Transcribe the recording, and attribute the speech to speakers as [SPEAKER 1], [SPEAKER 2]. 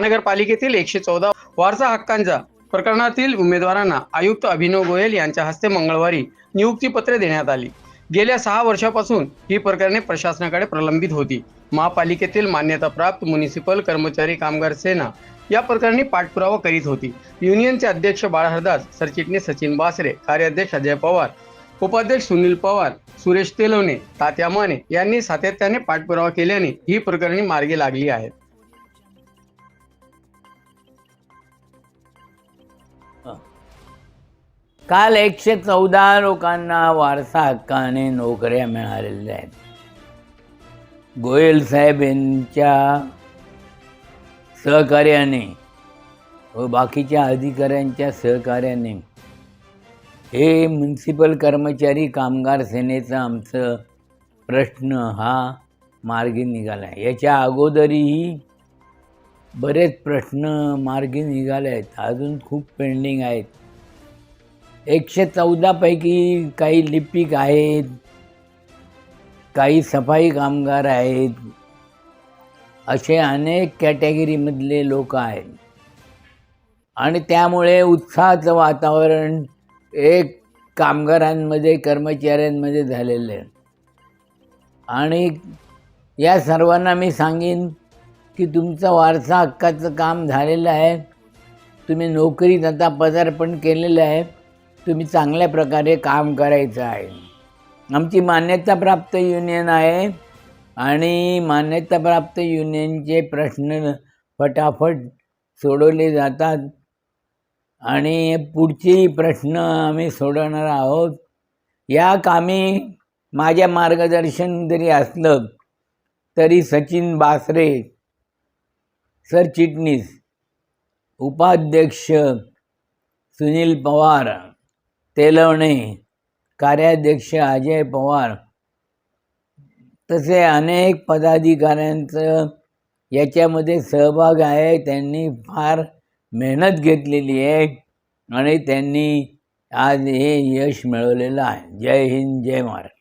[SPEAKER 1] महानगरपालिकेतील एकशे चौदा वारसा हक्कांच्या प्रकरणातील उमेदवारांना आयुक्त अभिनव गोयल यांच्या हस्ते मंगळवारी नियुक्तीपत्रे देण्यात आली. गेल्या सहा वर्षापासून ही प्रकरणे प्रशासनाकडे प्रलंबित होती. महापालिकेतील मान्यताप्राप्त म्युनिसिपल कर्मचारी कामगार सेना या प्रकरणी पाठपुरावा करीत होती. युनियनचे अध्यक्ष बाळहरदास सरचिटणीस सचिन बासरे कार्याध्यक्ष अजय पवार उपाध्यक्ष सुनील पवार सुरेश तेलवणे तात्या माने यांनी सातत्याने पाठपुरावा केल्याने ही प्रकरणी मार्गी लागली आहेत
[SPEAKER 2] काल एकशे चौदा लोकांना वारसा हक्काने नोकऱ्या मिळालेल्या आहेत. गोयल साहेब यांच्या सहकार्याने व बाकीच्या अधिकाऱ्यांच्या सहकार्याने हे म्युन्सिपल कर्मचारी कामगार सेनेचा आमचं प्रश्न हा मार्गी निघाला. आहे याच्या अगोदरही बरेच प्रश्न मार्गी निघाले आहेत अजून खूप पेंडिंग आहेत. एकशे चौदापैकी काही लिपिक आहेत. काही सफाई कामगार आहेत. असे अनेक कॅटेगरीमधले लोक आहेत. आणि त्यामुळे उत्साहाचं वातावरण एक कामगारांमध्ये कर्मचाऱ्यांमध्ये झालेलं आहे. आणि या सर्वांना मी सांगेन की तुमचं वारसा हक्काचं काम झालेलं आहे. तुम्ही नोकरीत आता पदार्पण केलेलं आहे. तुम्ही चांगल्या प्रकारे काम करायचं आहे. आमची मान्यताप्राप्त युनियन आहे. आणि मान्यताप्राप्त युनियनचे प्रश्न फटाफट सोडवले जातात. आणि पुढचे प्रश्न आम्ही सोडवणार आहोत. या कामी माझ्या मार्गदर्शन जरी असलं तरी सचिन बासरे सरचिटणीस उपाध्यक्ष सुनील पवार तेलवणे कार्याध्यक्ष अजय पवार तसे अनेक पदाधिकाऱ्यांचं याच्यामध्ये सहभाग आहे. त्यांनी फार मेहनत घेतलेली आहे आणि त्यांनी आज हे यश मिळवलेलं आहे. जय हिंद जय महाराष्ट्र.